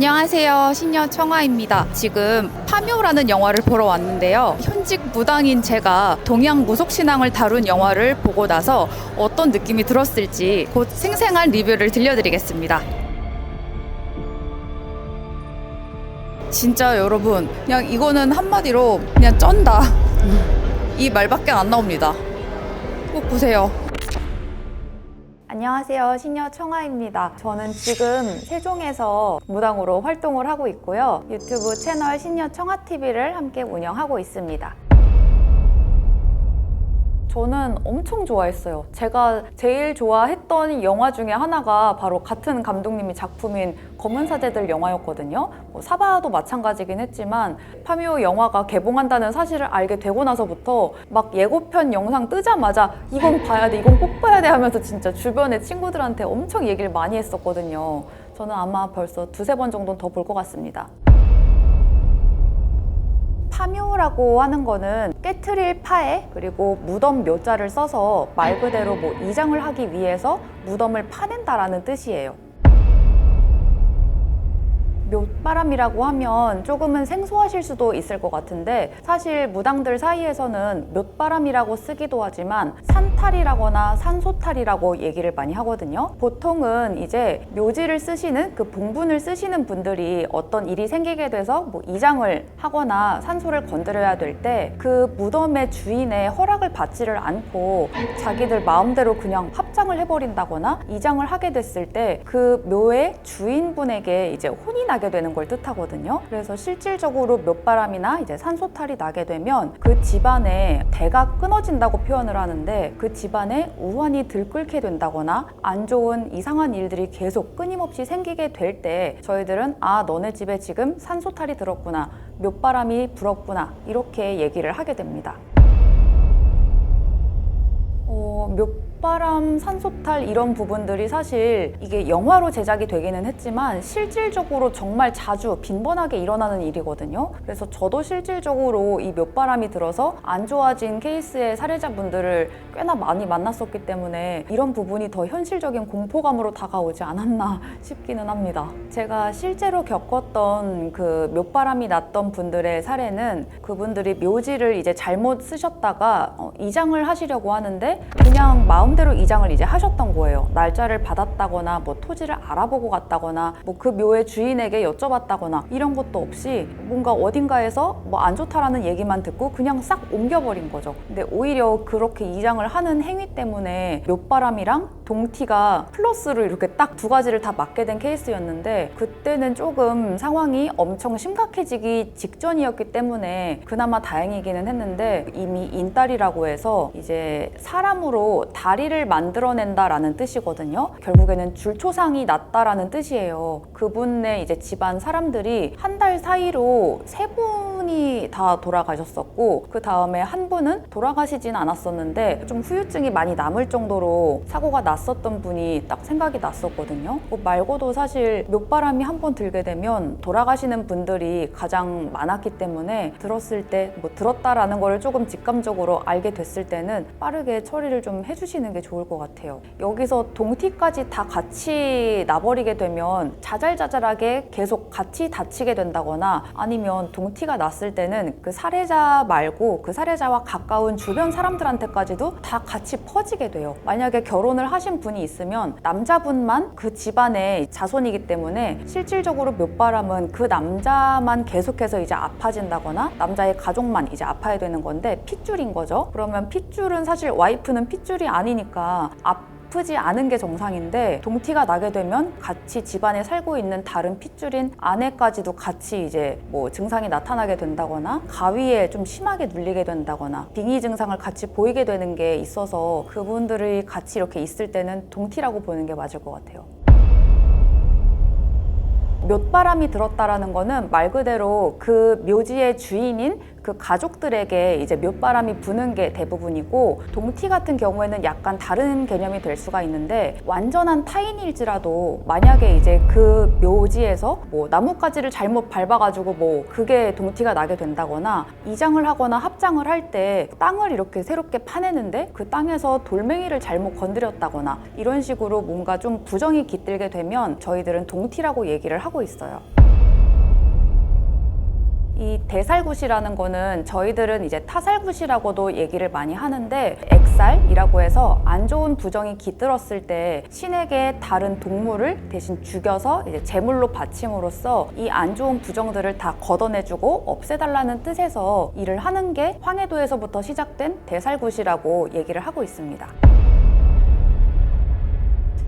안녕하세요. 신녀 청아입니다. 지금 파묘라는 영화를 보러 왔는데요. 현직 무당인 제가 동양 무속 신앙을 다룬 영화를 보고 나서 어떤 느낌이 들었을지 곧 생생한 리뷰를 들려드리겠습니다. 진짜 여러분, 그냥 이거는 한마디로 그냥 쩐다. 이 말밖에 안 나옵니다. 꼭 보세요. 안녕하세요. 신녀 청아입니다. 저는 지금 세종에서 무당으로 활동을 하고 있고요. 유튜브 채널 신녀 청아TV를 함께 운영하고 있습니다. 저는 엄청 좋아했어요. 제가 제일 좋아했던 영화 중에 하나가 바로 같은 감독님이 작품인 검은 사제들 영화였거든요. 뭐 사바도 마찬가지긴 했지만 파미오 영화가 개봉한다는 사실을 알게 되고 나서부터 막 예고편 영상 뜨자마자 이건 봐야 돼, 이건 꼭 봐야 돼 하면서 진짜 주변의 친구들한테 엄청 얘기를 많이 했었거든요. 저는 아마 벌써 두세 번 정도는 더 볼 것 같습니다. 파묘라고 하는 거는 깨트릴 파에 그리고 무덤 묘자를 써서 말 그대로 뭐 이장을 하기 위해서 무덤을 파낸다라는 뜻이에요. 묘바람이라고 하면 조금은 생소하실 수도 있을 것 같은데 사실 무당들 사이에서는 묘바람이라고 쓰기도 하지만 산탈이라거나 산소탈이라고 얘기를 많이 하거든요. 보통은 이제 묘지를 쓰시는 그 봉분을 쓰시는 분들이 어떤 일이 생기게 돼서 뭐 이장을 하거나 산소를 건드려야 될 때 그 무덤의 주인의 허락을 받지를 않고 자기들 마음대로 그냥 합장을 해버린다거나 이장을 하게 됐을 때 그 묘의 주인분에게 이제 혼이 나게 되는 걸 뜻하거든요. 그래서 실질적으로 묘바람이나 이제 산소탈이 나게 되면 그 집안에 대가 끊어진다고 표현을 하는데 그 집안에 우환이 들끓게 된다거나 안 좋은 이상한 일들이 계속 끊임없이 생기게 될 때 저희들은 아 너네 집에 지금 산소탈이 들었구나 묘바람이 불었구나 이렇게 얘기를 하게 됩니다. 어, 묘바람, 산소탈 이런 부분들이 사실 이게 영화로 제작이 되기는 했지만 실질적으로 정말 자주 빈번하게 일어나는 일이거든요. 그래서 저도 실질적으로 이 묘바람이 들어서 안 좋아진 케이스의 사례자분들을 꽤나 많이 만났었기 때문에 이런 부분이 더 현실적인 공포감으로 다가오지 않았나 싶기는 합니다. 제가 실제로 겪었던 그 묘바람이 났던 분들의 사례는 그분들이 묘지를 이제 잘못 쓰셨다가 어, 이장을 하시려고 하는데 그냥 마음 대로 이장을 이제 하셨던 거예요. 날짜를 받았다거나 뭐 토지를 알아보고 갔다거나 뭐 그 묘의 주인에게 여쭤봤다거나 이런 것도 없이 뭔가 어딘가에서 뭐 안 좋다라는 얘기만 듣고 그냥 싹 옮겨버린 거죠. 근데 오히려 그렇게 이장을 하는 행위 때문에 묘바람이랑 동티가 플러스로 이렇게 딱 두 가지를 다 맞게 된 케이스였는데 그때는 조금 상황이 엄청 심각해지기 직전이었기 때문에 그나마 다행이기는 했는데 이미 인달이라고 해서 이제 사람으로 다리 를 만들어낸다라는 뜻이거든요. 결국에는 줄초상이 났다라는 뜻이에요. 그분의 이제 집안 사람들이 한 달 사이로 세분 이 다 돌아가셨었고 그 다음에 한 분은 돌아가시진 않았었는데 좀 후유증이 많이 남을 정도로 사고가 났었던 분이 딱 생각이 났었거든요. 뭐 말고도 사실 묘바람이 한 번 들게 되면 돌아가시는 분들이 가장 많았기 때문에 들었을 때 뭐 들었다라는 거를 조금 직감적으로 알게 됐을 때는 빠르게 처리를 좀 해주시는 게 좋을 것 같아요. 여기서 동티까지 다 같이 나버리게 되면 자잘자잘하게 계속 같이 다치게 된다거나 아니면 동티가 났을 때는 그 사례자 말고 그 사례자와 가까운 주변 사람들한테까지도 다 같이 퍼지게 돼요. 만약에 결혼을 하신 분이 있으면 남자분만 그 집안의 자손이기 때문에 실질적으로 묘바람은 그 남자만 계속해서 이제 아파진다거나 남자의 가족만 이제 아파야 되는 건데 핏줄인 거죠. 그러면 핏줄은 사실 와이프는 핏줄이 아니니까 아프지 않은 게 정상인데 동티가 나게 되면 같이 집안에 살고 있는 다른 핏줄인 아내까지도 같이 이제 뭐 증상이 나타나게 된다거나 가위에 좀 심하게 눌리게 된다거나 빙의 증상을 같이 보이게 되는 게 있어서 그분들이 같이 이렇게 있을 때는 동티라고 보는 게 맞을 것 같아요. 묘바람이 들었다라는 거는 말 그대로 그 묘지의 주인인 그 가족들에게 이제 묘바람이 부는 게 대부분이고 동티 같은 경우에는 약간 다른 개념이 될 수가 있는데 완전한 타인일지라도 만약에 이제 그 묘지에서 뭐 나뭇가지를 잘못 밟아가지고 뭐 그게 동티가 나게 된다거나 이장을 하거나 합장을 할 때 땅을 이렇게 새롭게 파내는데 그 땅에서 돌멩이를 잘못 건드렸다거나 이런 식으로 뭔가 좀 부정이 깃들게 되면 저희들은 동티라고 얘기를 하고 있어요. 이 대살굿이라는 거는 저희들은 이제 타살굿이라고도 얘기를 많이 하는데 액살이라고 해서 안 좋은 부정이 깃들었을 때 신에게 다른 동물을 대신 죽여서 이제 제물로 바침으로써 이 안 좋은 부정들을 다 걷어내주고 없애달라는 뜻에서 일을 하는 게 황해도에서부터 시작된 대살굿이라고 얘기를 하고 있습니다.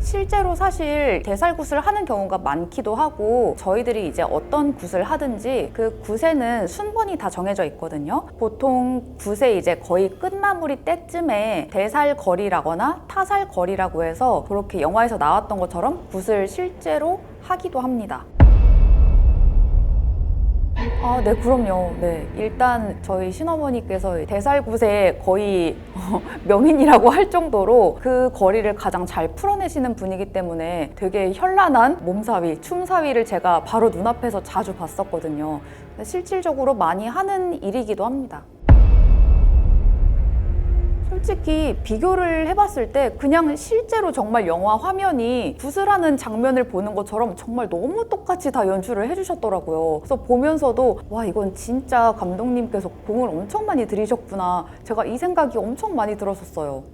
실제로 사실 대살굿을 하는 경우가 많기도 하고 저희들이 이제 어떤 굿을 하든지 그 굿에는 순번이 다 정해져 있거든요. 보통 굿의 이제 거의 끝마무리 때쯤에 대살거리라거나 타살거리라고 해서 그렇게 영화에서 나왔던 것처럼 굿을 실제로 하기도 합니다. 아, 네, 그럼요. 네. 일단 저희 신어머니께서 대살굿의 거의 어, 명인이라고 할 정도로 그 거리를 가장 잘 풀어내시는 분이기 때문에 되게 현란한 몸사위, 춤사위를 제가 바로 눈앞에서 자주 봤었거든요. 실질적으로 많이 하는 일이기도 합니다. 솔직히 비교를 해봤을 때 그냥 실제로 정말 영화 화면이 구슬하는 장면을 보는 것처럼 정말 너무 똑같이 다 연출을 해주셨더라고요. 그래서 보면서도 와 이건 진짜 감독님께서 공을 엄청 많이 들이셨구나. 제가 이 생각이 엄청 많이 들었었어요.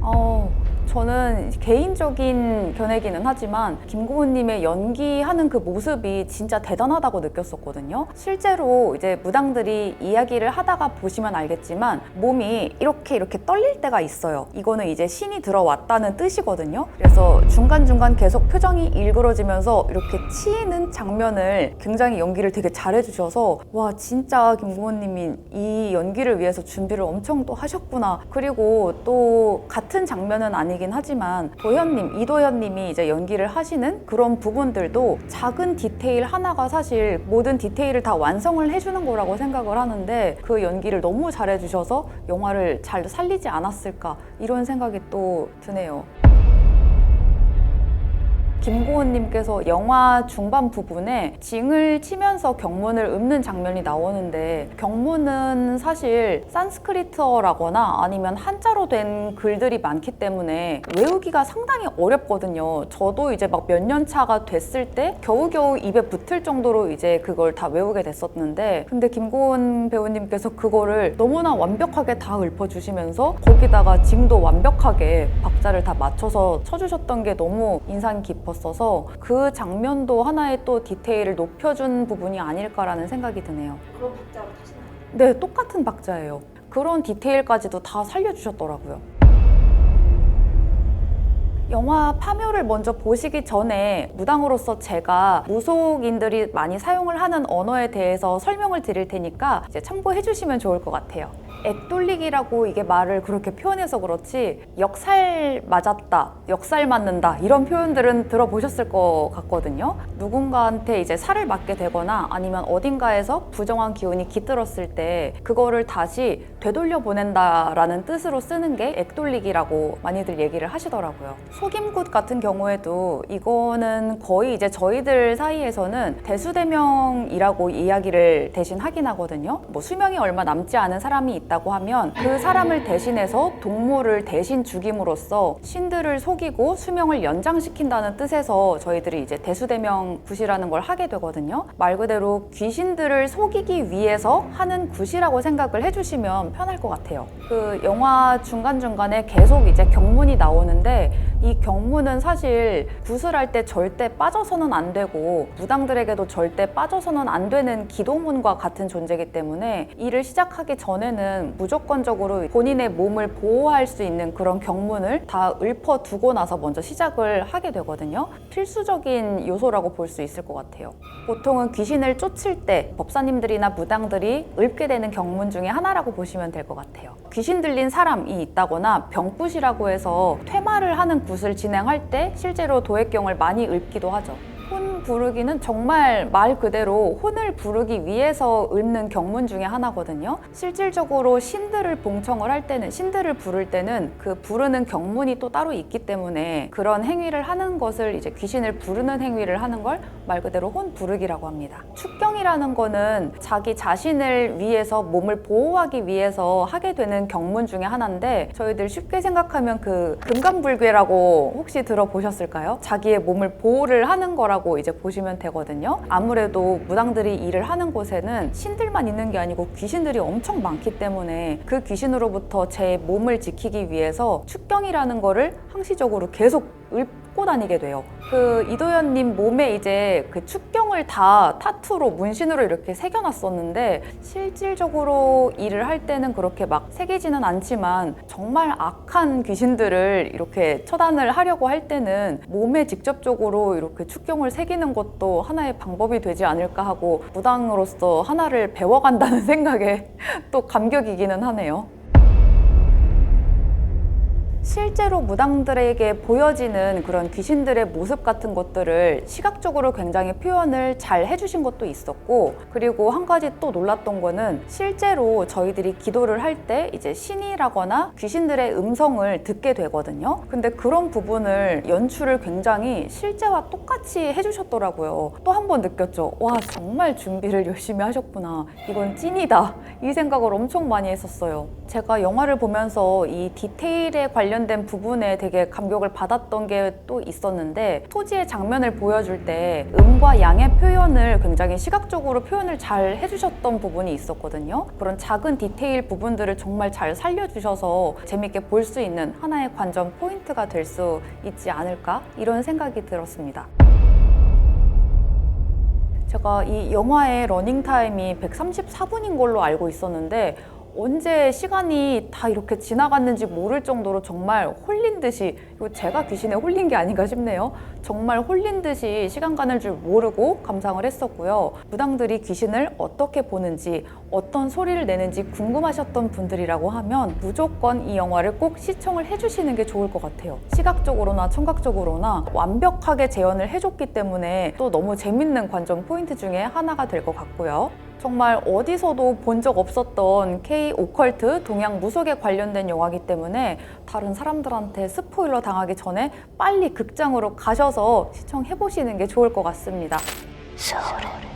어, 저는 개인적인 견해기는 하지만 김고은님의 연기하는 그 모습이 진짜 대단하다고 느꼈었거든요. 실제로 이제 무당들이 이야기를 하다가 보시면 알겠지만 몸이 이렇게 이렇게 떨릴 때가 있어요. 이거는 이제 신이 들어왔다는 뜻이거든요. 그래서 중간중간 계속 표정이 일그러지면서 이렇게 치이는 장면을 굉장히 연기를 되게 잘해주셔서 와 진짜 김고은님이 이 연기를 위해서 준비를 엄청 또 하셨구나. 그리고 또 같은 장면은 아니 긴 하지만 도현님, 이도현님이 이제 연기를 하시는 그런 부분들도 작은 디테일 하나가 사실 모든 디테일을 다 완성을 해주는 거라고 생각을 하는데 그 연기를 너무 잘해주셔서 영화를 잘 살리지 않았을까 이런 생각이 또 드네요. 김고은님께서 영화 중반 부분에 징을 치면서 경문을 읊는 장면이 나오는데 경문은 사실 산스크리트어라거나 아니면 한자로 된 글들이 많기 때문에 외우기가 상당히 어렵거든요. 저도 이제 막 몇 년 차가 됐을 때 겨우겨우 입에 붙을 정도로 이제 그걸 다 외우게 됐었는데 근데 김고은 배우님께서 그거를 너무나 완벽하게 다 읊어주시면서 거기다가 징도 완벽하게 박자를 다 맞춰서 쳐주셨던 게 너무 인상 깊 었어서 그 장면도 하나의 또 디테일을 높여준 부분이 아닐까라는 생각이 드네요. 그런 박자로 타시나요? 네, 똑같은 박자예요. 그런 디테일까지도 다 살려주셨더라고요. 영화 파묘를 먼저 보시기 전에 무당으로서 제가 무속인들이 많이 사용을 하는 언어에 대해서 설명을 드릴 테니까 이제 참고해 주시면 좋을 것 같아요. 애돌리기라고 이게 말을 그렇게 표현해서 그렇지 역살 맞았다, 역살 맞는다 이런 표현들은 들어보셨을 것 같거든요. 누군가한테 이제 살을 맞게 되거나 아니면 어딘가에서 부정한 기운이 깃들었을 때 그거를 다시 되돌려 보낸다라는 뜻으로 쓰는 게 액돌리기라고 많이들 얘기를 하시더라고요. 속임굿 같은 경우에도 이거는 거의 이제 저희들 사이에서는 대수대명이라고 이야기를 대신 하긴 하거든요. 뭐 수명이 얼마 남지 않은 사람이 있다고 하면 그 사람을 대신해서 동물을 대신 죽임으로써 신들을 속이고 수명을 연장시킨다는 뜻에서 저희들이 이제 대수대명 굿이라는 걸 하게 되거든요. 말 그대로 귀신들을 속이기 위해서 하는 굿이라고 생각을 해주시면 편할 것 같아요. 그 영화 중간중간에 계속 이제 경문이 나오는데 이 경문은 사실 굿을 할 때 절대 빠져서는 안 되고 무당들에게도 절대 빠져서는 안 되는 기도문과 같은 존재이기 때문에 일을 시작하기 전에는 무조건적으로 본인의 몸을 보호할 수 있는 그런 경문을 다 읊어두고 나서 먼저 시작을 하게 되거든요. 필수적인 요소라고 볼 수 있을 것 같아요. 보통은 귀신을 쫓을 때 법사님들이나 무당들이 읊게 되는 경문 중에 하나라고 보시면 될 것 같아요. 귀신 들린 사람이 있다거나 병굿이라고 해서 퇴마를 하는 굿을 진행할 때 실제로 도액경을 많이 읊기도 하죠. 부르기는 정말 말 그대로 혼을 부르기 위해서 읊는 경문 중에 하나거든요. 실질적으로 신들을 봉청을 할 때는 신들을 부를 때는 그 부르는 경문이 또 따로 있기 때문에 그런 행위를 하는 것을 이제 귀신을 부르는 행위를 하는 걸 말 그대로 혼 부르기라고 합니다. 축경이라는 거는 자기 자신을 위해서 몸을 보호하기 위해서 하게 되는 경문 중에 하나인데 저희들 쉽게 생각하면 그 금강불괴라고 혹시 들어보셨을까요? 자기의 몸을 보호를 하는 거라고 이제 보시면 되거든요. 아무래도 무당들이 일을 하는 곳에는 신들만 있는 게 아니고 귀신들이 엄청 많기 때문에 그 귀신으로부터 제 몸을 지키기 위해서 축경이라는 거를 항시적으로 계속 읊 고 다니게 돼요. 그 이도현님 몸에 이제 그 축경을 다 타투로 문신으로 이렇게 새겨놨었는데 실질적으로 일을 할 때는 그렇게 막 새기지는 않지만 정말 악한 귀신들을 이렇게 처단을 하려고 할 때는 몸에 직접적으로 이렇게 축경을 새기는 것도 하나의 방법이 되지 않을까 하고 무당으로서 하나를 배워간다는 생각에 또 감격이기는 하네요. 실제로 무당들에게 보여지는 그런 귀신들의 모습 같은 것들을 시각적으로 굉장히 표현을 잘 해주신 것도 있었고 그리고 한 가지 또 놀랐던 거는 실제로 저희들이 기도를 할 때 이제 신이라거나 귀신들의 음성을 듣게 되거든요. 근데 그런 부분을 연출을 굉장히 실제와 똑같이 해주셨더라고요. 또 한 번 느꼈죠. 와 정말 준비를 열심히 하셨구나. 이건 찐이다. 이 생각을 엄청 많이 했었어요. 제가 영화를 보면서 이 디테일에 관련 된 부분에 되게 감격을 받았던 게 또 있었는데 토지의 장면을 보여줄 때 음과 양의 표현을 굉장히 시각적으로 표현을 잘 해주셨던 부분이 있었거든요. 그런 작은 디테일 부분들을 정말 잘 살려주셔서 재밌게 볼 수 있는 하나의 관전 포인트가 될 수 있지 않을까 이런 생각이 들었습니다. 제가 이 영화의 러닝타임이 134분인 걸로 알고 있었는데 언제 시간이 다 이렇게 지나갔는지 모를 정도로 정말 홀린 듯이 이거 제가 귀신에 홀린 게 아닌가 싶네요. 정말 홀린 듯이 시간 가는 줄 모르고 감상을 했었고요. 무당들이 귀신을 어떻게 보는지 어떤 소리를 내는지 궁금하셨던 분들이라고 하면 무조건 이 영화를 꼭 시청을 해주시는 게 좋을 것 같아요. 시각적으로나 청각적으로나 완벽하게 재현을 해줬기 때문에 또 너무 재밌는 관전 포인트 중에 하나가 될 것 같고요. 정말 어디서도 본 적 없었던 K 오컬트 동양 무속에 관련된 영화이기 때문에 다른 사람들한테 스포일러 당하기 전에 빨리 극장으로 가셔서 시청해 보시는 게 좋을 것 같습니다. 소름